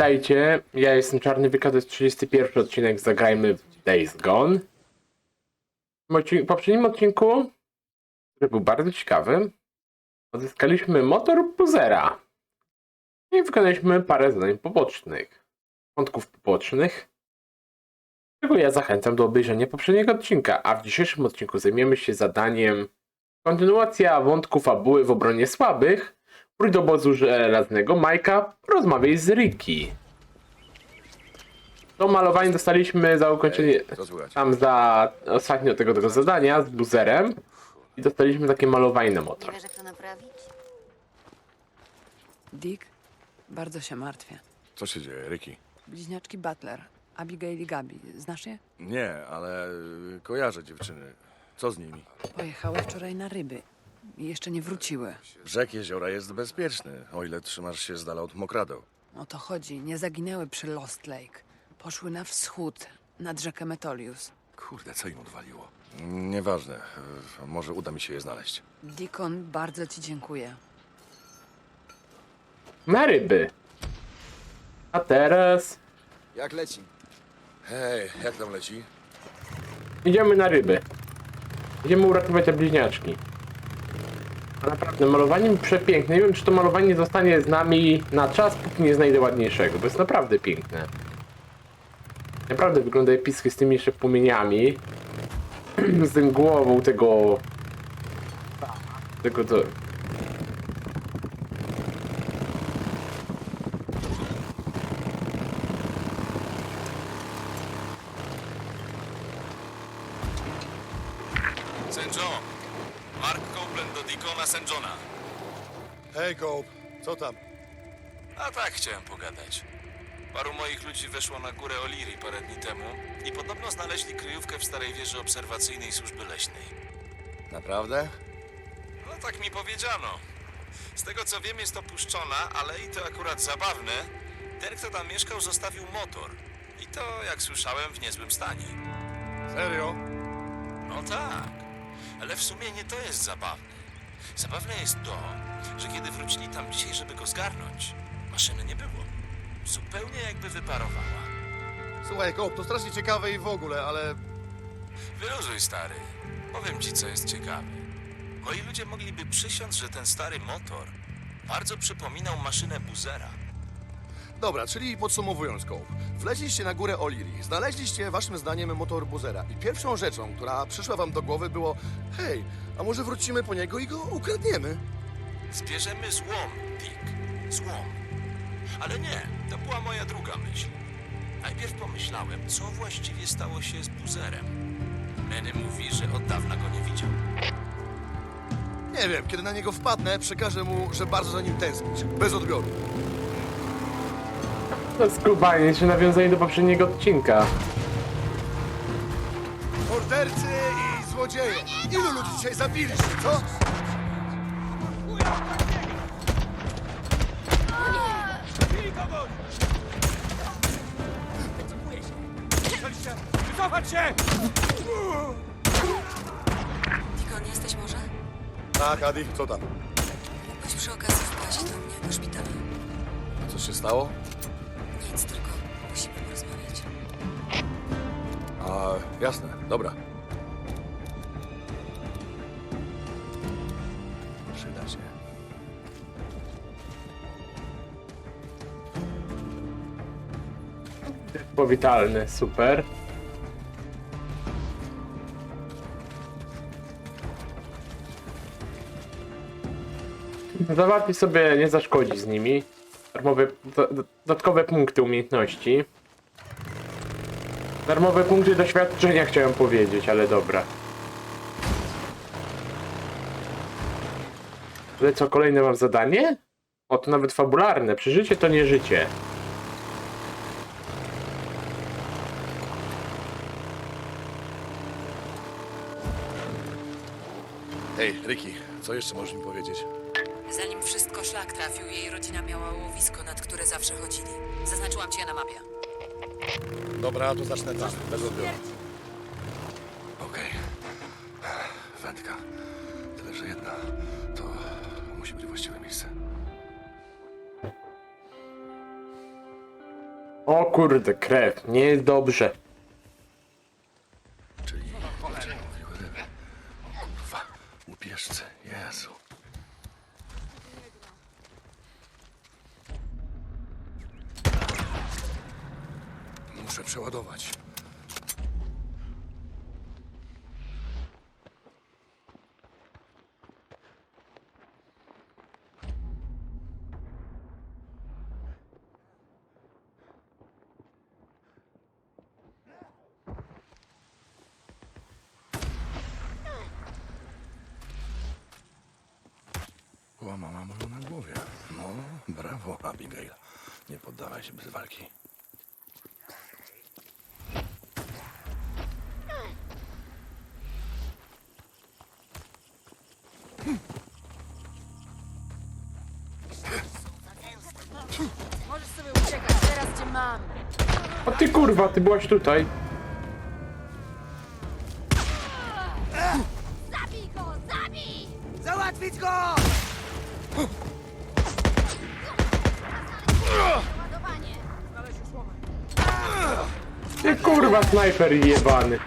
witajcie. Ja jestem Czarny Wyka, to jest 31 odcinek Zagrajmy Days Gone. W poprzednim odcinku, który był bardzo ciekawy, odzyskaliśmy motor Buzera. I wykonaliśmy parę zadań pobocznych. Wątków pobocznych, czego ja zachęcam do obejrzenia poprzedniego odcinka, a w dzisiejszym odcinku zajmiemy się zadaniem kontynuacja wątku fabuły w obronie słabych, Wróć do obozu żelaznego Majka, porozmawiaj z Ricky. To malowanie dostaliśmy za ukończenie tam za ostatnio tego, tego zadania z buzerem i dostaliśmy takie malowanie na Nie motor. wiesz, jak to naprawić? Dick, bardzo się martwię. Co się dzieje, Ricky? Bliźniaczki Butler, Abigail i Gabi. Znasz je? Nie, ale y, kojarzę dziewczyny. Co z nimi? Pojechały wczoraj na ryby i jeszcze nie wróciły. Brzeg jeziora jest bezpieczny, o ile trzymasz się z dala od mokradeł. O to chodzi. Nie zaginęły przy Lost Lake. Poszły na wschód, nad rzekę Metolius. Kurde, co im odwaliło? Nieważne, może uda mi się je znaleźć. Deacon, bardzo ci dziękuję. Na ryby. A teraz Jak leci? Hej, jak tam leci? idziemy na ryby. Idziemy uratować te bliźniaczki. Naprawdę, malowanie przepiękne. Nie wiem, czy to malowanie zostanie z nami na czas, póki nie znajdę ładniejszego, bo jest naprawdę piękne. Naprawdę wygląda epickie z tymi jeszcze płomieniami. z tym głową tego... Tego to... Weszło na górę O'Leary parę dni temu i podobno znaleźli kryjówkę w starej wieży obserwacyjnej służby leśnej. Naprawdę? No tak mi powiedziano. Z tego co wiem jest opuszczona, ale i to akurat zabawne. Ten, kto tam mieszkał, zostawił motor. I to, jak słyszałem, w niezłym stanie. Serio? No tak, ale w sumie nie to jest zabawne. Zabawne jest to, że kiedy wrócili tam dzisiaj, żeby go zgarnąć, maszyny nie było. Zupełnie jakby wyparowała. Słuchaj, Kołp, to strasznie ciekawe i w ogóle, ale Wyluzuj, stary. Powiem ci, co jest ciekawe. Moi ludzie mogliby przysiąc, że ten stary motor bardzo przypominał maszynę Buzera. dobra, czyli podsumowując, Kołp. Wleźliście na górę Oliri, znaleźliście waszym zdaniem motor Buzera i pierwszą rzeczą, która przyszła wam do głowy było hej, a może wrócimy po niego i go ukradniemy? Zbierzemy złom, Dick. Złom. Ale nie, to była moja druga myśl. Najpierw pomyślałem, co właściwie stało się z Buzerem. Manny mówi, że od dawna go nie widział. Nie wiem, kiedy na niego wpadnę, przekażę mu, że bardzo za nim tęsknisz. Bez odbioru. To skubanie się nawiązanie do poprzedniego odcinka. Mordercy i złodzieje! Ilu ludzi dzisiaj zabiliście, co? Dikon, jesteś może? Tak, Adi, co tam? Mógłbyś przy okazji wpaść do mnie do szpitala. Co się stało? Nic, tylko musimy porozmawiać. A, jasne, dobra. Powitalny, super. Załatwi sobie, nie zaszkodzi z nimi. Darmowe, do, do- dodatkowe punkty umiejętności. Darmowe punkty doświadczenia chciałem powiedzieć, ale dobra. Ale co, kolejne mam zadanie? O, to nawet fabularne. Przeżycie to nie życie. Ricky, co jeszcze możesz mi powiedzieć? Zanim wszystko szlak trafił, jej rodzina miała łowisko, nad które zawsze chodzili. Zaznaczyłam cię na mapie. Dobra, to zacznę tam, bez odbioru. Okej. Wędka. Tyle, że jedna. To musi być właściwe miejsce. O kurde, krew. Nie jest dobrze. Czyli gdzie mówiły ryby? O kurwa, łupieżcy, Jezu. Muszę przeładować. Łamała moją na głowie. No, brawo, Abigail. Nie poddawaj się bez walki. Możesz sobie uciekać, teraz cię mam. O ty kurwa, ty byłaś tutaj. Zabij go! Zabij! Załatwić go! Ładowanie! Ty kurwa, snajper jebany.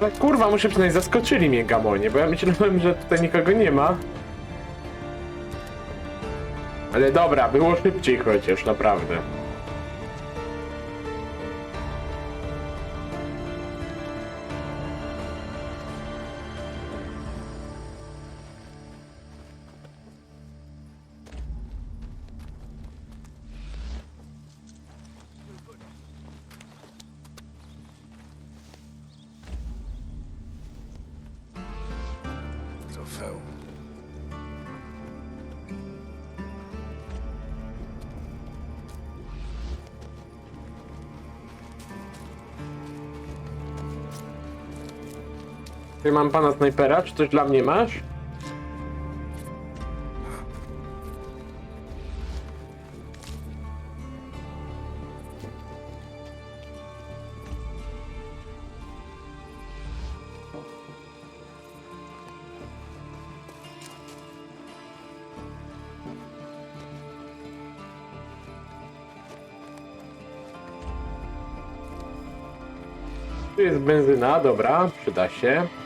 Ale kurwa, muszę przynajmniej zaskoczyli mnie gamonie, bo ja myślałem, że tutaj nikogo nie ma. Ale dobra, było szybciej chociaż, naprawdę. Ty mam pana snajpera, czy coś dla mnie masz? Tu jest benzyna, dobra, przyda się.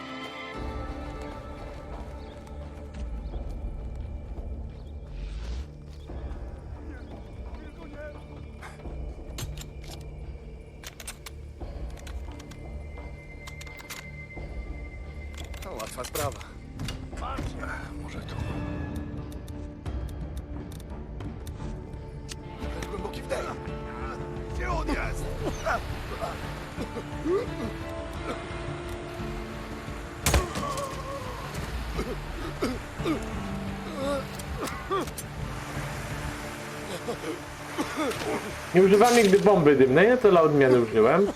Nie używam nigdy bomby dymnej, no to dla odmiany użyłem.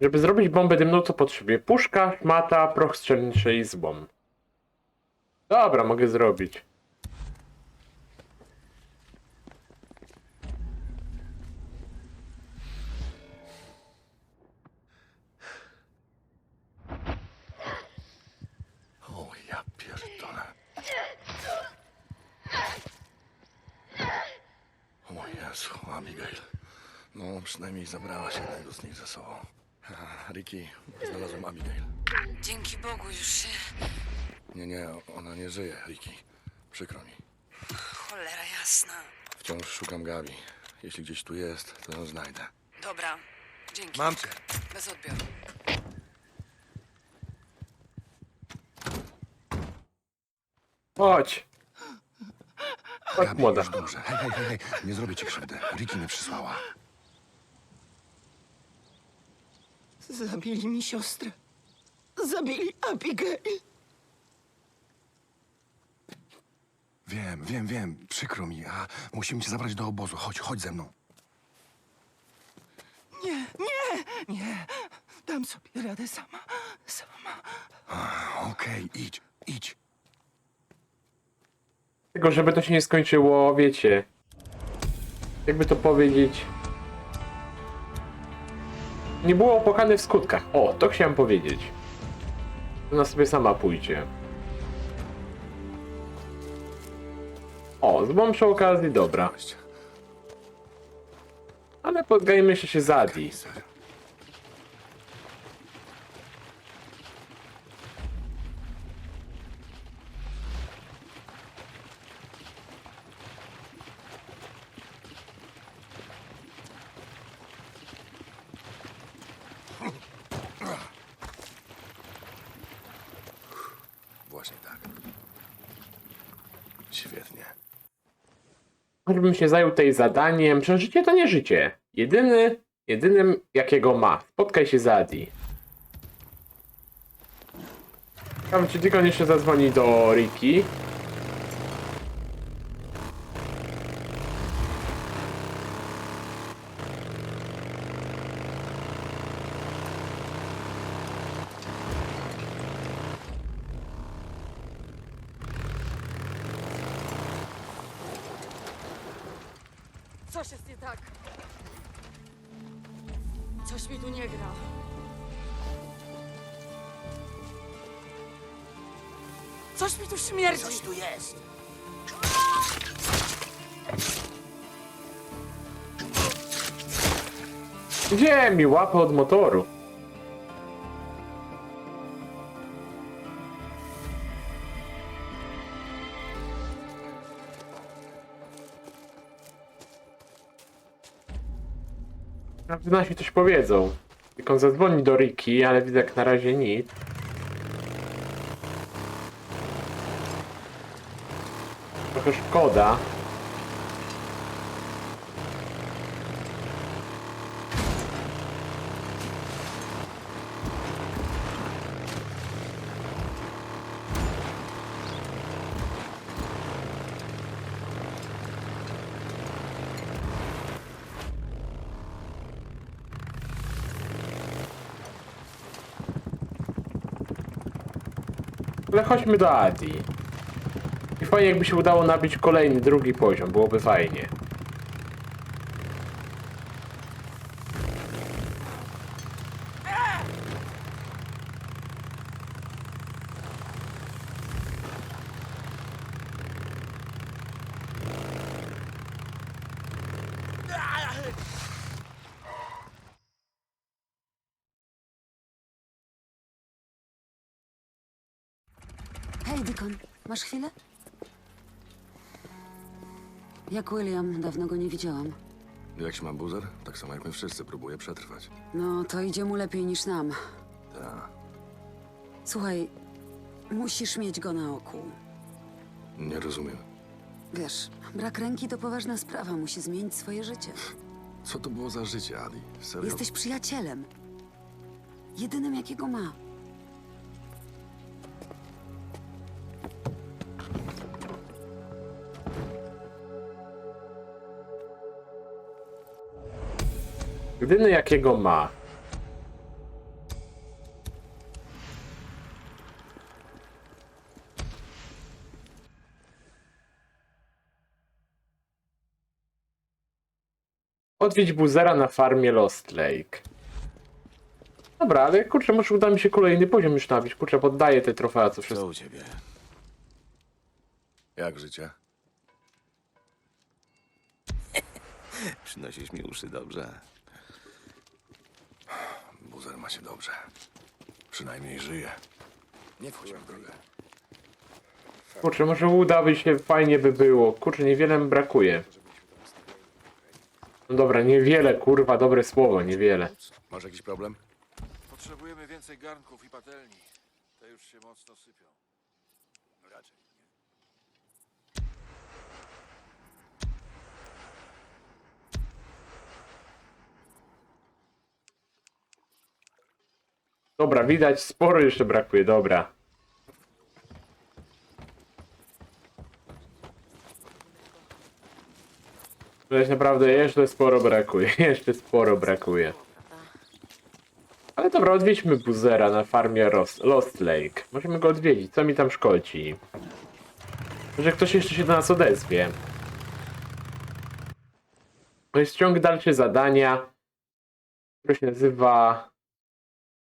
Żeby zrobić bombę dymną, to potrzebuję puszka, szmata, proch strzelniczy i złom. Dobra, mogę zrobić. O, ja pierdolę. O Jezu, Abigail. No, przynajmniej zabrałaś jednego z nich ze sobą. Ha, Ricky, znalazłem Abigail. Dzięki Bogu już się... Nie, nie, ona nie żyje, Ricky. Przykro mi. Cholera jasna. Wciąż szukam Gabi. Jeśli gdzieś tu jest, to ją znajdę. Dobra, Dzięki. Mam cię. Bez odbioru. Chodź. Chodź, Gabi, młoda. już dobrze. Hej, hej, hej, hej, nie zrobię ci krzywdy. Ricky mnie przysłała. Zabili mi siostrę. Zabili Abigail. Wiem, wiem, wiem. Przykro mi, a musimy cię zabrać do obozu. Chodź, chodź ze mną. Nie, nie, nie. Dam sobie radę sama. Sama. Okej, idź, idź. Tylko żeby to się nie skończyło, wiecie. Jakby to powiedzieć. Nie było opłakane w skutkach. O, to chciałem powiedzieć. Ona sobie sama pójdzie. O, złom przy okazji, dobra. Ale podgajmy się się za Adi. Choćbym się zajął tej zadaniem, że życie to nie życie. Jedyny, jedynym jakiego ma. Spotkaj się z Adi. Ciekawe, czy tylko jeszcze zadzwoni do Riki. Coś jest nie tak. Coś mi tu nie gra. Coś mi tu śmierdzi. Coś tu jest. Gdzie mi łapę od motoru? Nasi coś powiedzą. On zadzwoni do Riki, ale widzę jak na razie nic. Trochę szkoda. Chodźmy do Adi. I fajnie jakby się udało nabić kolejny, drugi poziom, byłoby fajnie. Hej, Deacon, masz chwilę? Jak William, dawno go nie widziałam. Jak się ma buzer? Tak samo jak my wszyscy, próbuje przetrwać. No, to idzie mu lepiej niż nam. Ta. Słuchaj, musisz mieć go na oku. Nie rozumiem. Wiesz, brak ręki to poważna sprawa, musi zmienić swoje życie. Co to było za życie, Adi? Serio? Jesteś przyjacielem. Jedynym, jakiego ma. Jedyny jakiego ma. Odwiedź buzera na farmie Lost Lake. Dobra, ale kurczę, może uda mi się kolejny poziom już nabić. Kurczę, poddaję te trofea, co wszystko. u ciebie? Jak życie? Przynosisz mi uszy dobrze. Ma się dobrze. Przynajmniej żyje. Nie wchodź w drogę. Kurczę, może uda by się, fajnie by było. Kurczę, niewiele mi brakuje. No dobra, niewiele, kurwa, dobre słowo, niewiele. Masz jakiś problem? Potrzebujemy więcej garnków i patelni. Te już się mocno sypią. Raczej. Dobra, widać, sporo jeszcze brakuje, dobra. Widać naprawdę jeszcze sporo brakuje, jeszcze sporo brakuje. Ale dobra, odwiedźmy Buzera na farmie Lost Lake. Możemy go odwiedzić, co mi tam szkodzi? Może ktoś jeszcze się do nas odezwie. To jest ciąg dalszy zadania, które się nazywa...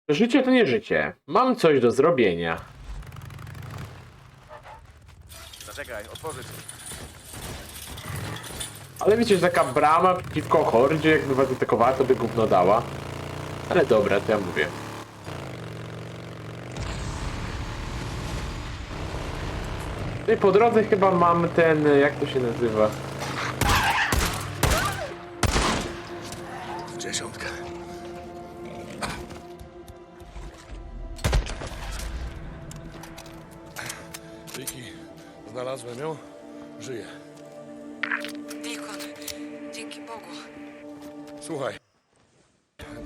Życie to nie życie. Mam coś do zrobienia. Zaczekaj, otworzę ci. Ale wiecie, że taka brama przeciwko hordzie, jakby was atakowała, to by gówno dała. Ale dobra, to ja mówię. No i po drodze chyba mam ten, jak to się nazywa? W znalazłem ją. Żyje. Deacon, dzięki Bogu. Słuchaj.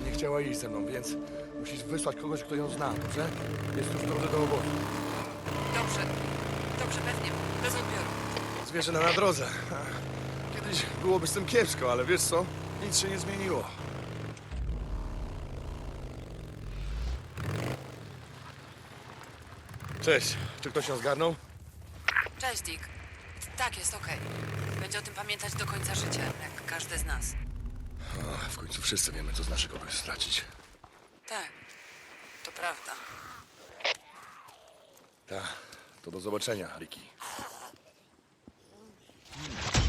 Nie chciała iść ze mną, więc musisz wysłać kogoś, kto ją zna, dobrze? Jest już w drodze do obozu. Dobrze, dobrze, pewnie. Bez odbioru. Zwierzę na drodze. Kiedyś byłoby z tym kiepsko, ale wiesz co? Nic się nie zmieniło. Cześć. Czy ktoś ją zgarnął? Cześć, Dick. Tak, jest okej. Będzie o tym pamiętać do końca życia, jak każdy z nas. A, w końcu wszyscy wiemy, co znaczy kogoś stracić. Tak, to prawda. Tak. To do zobaczenia, Ricky.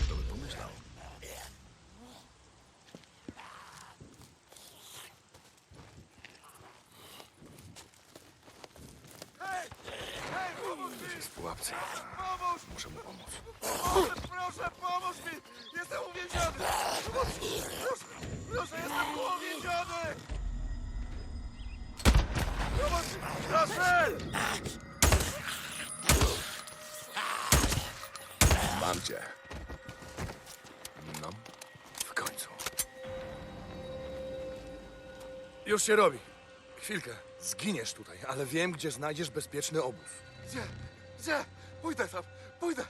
Kto by pomyślał? Jest w pułapce. Muszę mu pomóc. Proszę, pomóż mi! Jestem uwięziony! Proszę, proszę, jestem uwięziony! Pomocy! Proszę! Mam cię. No, w końcu. Już się robi. Chwilkę. Zginiesz tutaj, ale wiem, gdzie znajdziesz bezpieczny obóz. Gdzie? Gdzie? Pójdę tam, pójdę!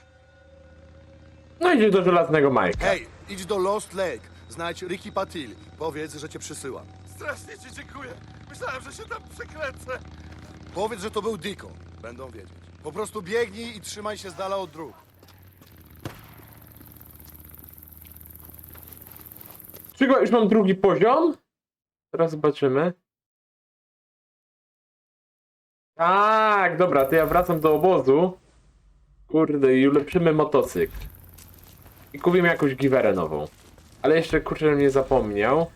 No idzie do żelaznego Majka. Hej, idź do Lost Lake. Znajdź Ricky Patil. Powiedz, że cię przysyłam. Strasznie ci dziękuję! Myślałem, że się tam przekręcę! Powiedz, że to był Deacon. Będą wiedzieć. Po prostu biegnij i trzymaj się z dala od dróg. Czego, już mam drugi poziom? Teraz zobaczymy. Tak, dobra, to ja wracam do obozu. Kurde, i ulepszymy motocykl. I kupimy jakąś giwerę nową. Ale jeszcze, kurczę, nie zapomniał.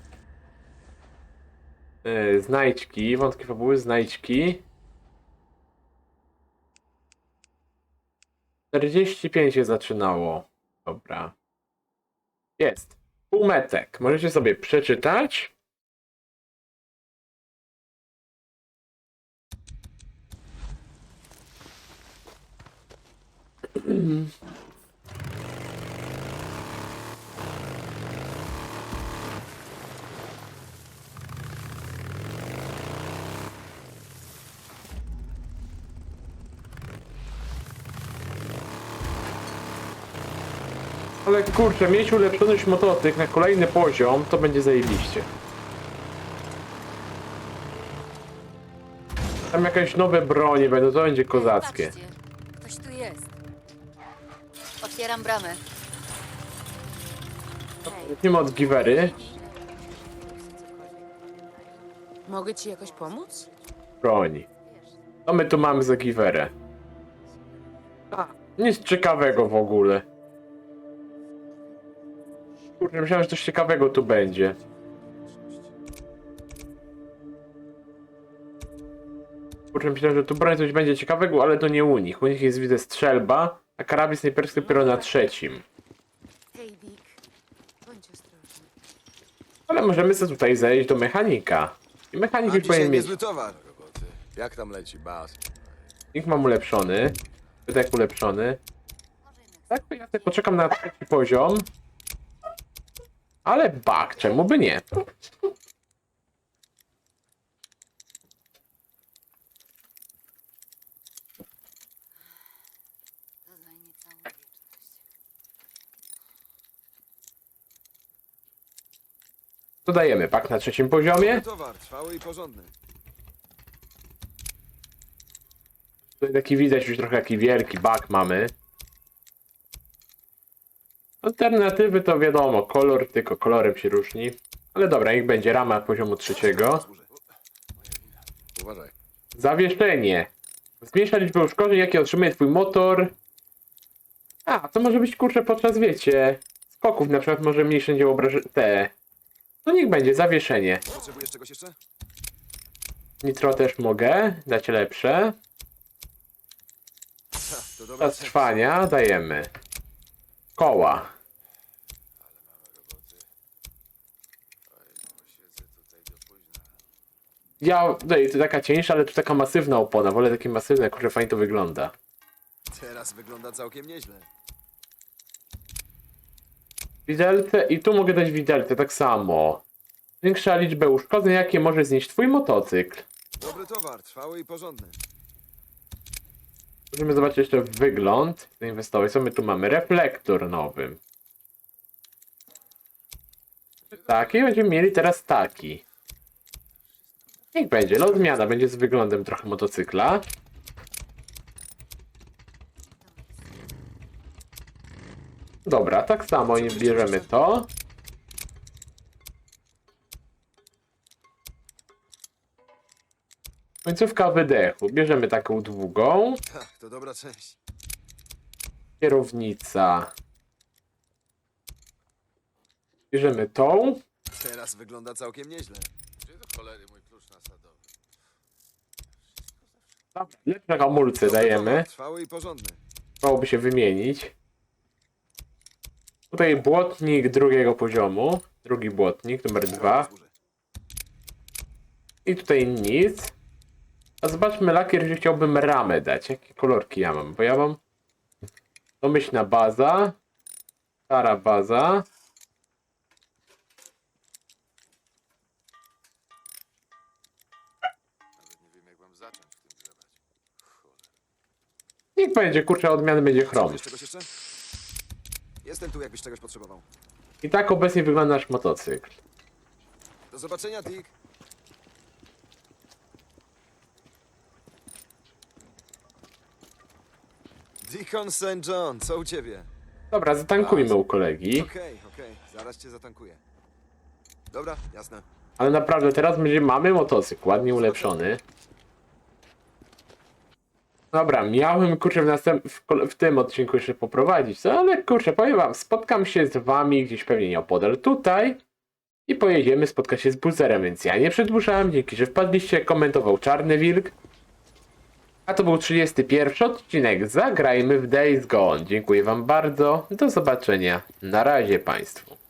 Yy, znajdźki, wątki fabuły, znajdźki. 45 się zaczynało. Dobra. Jest. Półmetek. Możecie sobie przeczytać. Ale kurczę, mieć ulepszony już motocykl na kolejny poziom, to będzie zajebiście. Tam jakieś nowe bronie będą, to będzie kozackie. Jest. Otwieram bramę. Zacznijmy od giwery. Mogę ci jakoś pomóc? Broń. Co my tu mamy za giwerę? A, nic ciekawego w ogóle. Kurde, myślałem, że coś ciekawego tu będzie. Kurde, myślałem, że tu broń coś będzie ciekawego, ale to nie u nich. U nich jest, widzę, strzelba, a karabin snajperski dopiero na trzecim. Hej, Dick. Bądź ostrożny. Ale możemy sobie tutaj zejść do mechanika. I mechanik już powinien mieć. towar. Jak tam leci, Bas? Nikt mam ulepszony. Wydech ulepszony. Tak, to ja sobie poczekam na trzeci poziom. Ale bak, czemu by nie? Dodajemy pak na trzecim poziomie. Towar, trwały i porządny. Tutaj taki widać już trochę taki wielki bak mamy. Alternatywy to wiadomo, kolor tylko kolorem się różni. Ale dobra, niech będzie rama poziomu trzeciego. Uważaj. Zawieszenie. Zmniejsza liczbę uszkodzeń, jakie otrzymuje twój motor. A, to może być kurczę podczas, wiecie, skoków na przykład może mniejsze będzie obrażenie. Te. No niech będzie, zawieszenie. Potrzebujesz czegoś jeszcze? Nitro też mogę, dać lepsze. To dobra. Czas trwania dajemy. Koła. Ja, daję to taka cieńsza, ale tu taka masywna opona. Wolę takie masywne, kurczę, fajnie to wygląda. Teraz wygląda całkiem nieźle. Widelce i tu mogę dać widelce, tak samo. Większa liczbę uszkodzeń, jakie może znieść twój motocykl. Dobry towar, trwały i porządny. Możemy zobaczyć jeszcze wygląd zainwestować. Co my tu mamy? Reflektor nowy. Taki, będziemy mieli teraz taki. Niech będzie, no zmiana będzie z wyglądem trochę motocykla. Dobra, tak samo nie bierzemy to. Końcówka wydechu. Bierzemy taką długą. Tak, to dobra część. Kierownica. Bierzemy tą. Teraz wygląda całkiem nieźle. Gdzie do cholery mój klucz nasadowy? Lepsze hamulce dajemy. Trwały i porządny. Dałoby się wymienić. Tutaj błotnik drugiego poziomu. Drugi błotnik, numer dwa. I tutaj nic. A zobaczmy lakier, że chciałbym ramę dać. Jakie kolorki ja mam? Bo ja mam domyślna baza. Stara baza. Niech będzie, kurczę, odmiany będzie chrom. Jestem tu, jakbyś czegoś potrzebował. I tak obecnie wygląda nasz motocykl. Do zobaczenia, Dick. Deacon St. John, co u ciebie? Dobra, zatankujmy u kolegi. Okej, okej, zaraz cię zatankuję. Dobra, jasne. Ale naprawdę teraz będzie, mamy motocykl, ładnie ulepszony. Dobra, miałem kurczę w, następ, w, w tym odcinku jeszcze poprowadzić, ale kurczę, powiem wam, spotkam się z wami gdzieś pewnie nieopodal tutaj i pojedziemy spotkać się z buzerem, więc ja nie przedłużałem, dzięki, że wpadliście, komentował Czarny Wilk. A to był 31 odcinek, zagrajmy w Days Gone. Dziękuję wam bardzo, do zobaczenia, na razie państwu.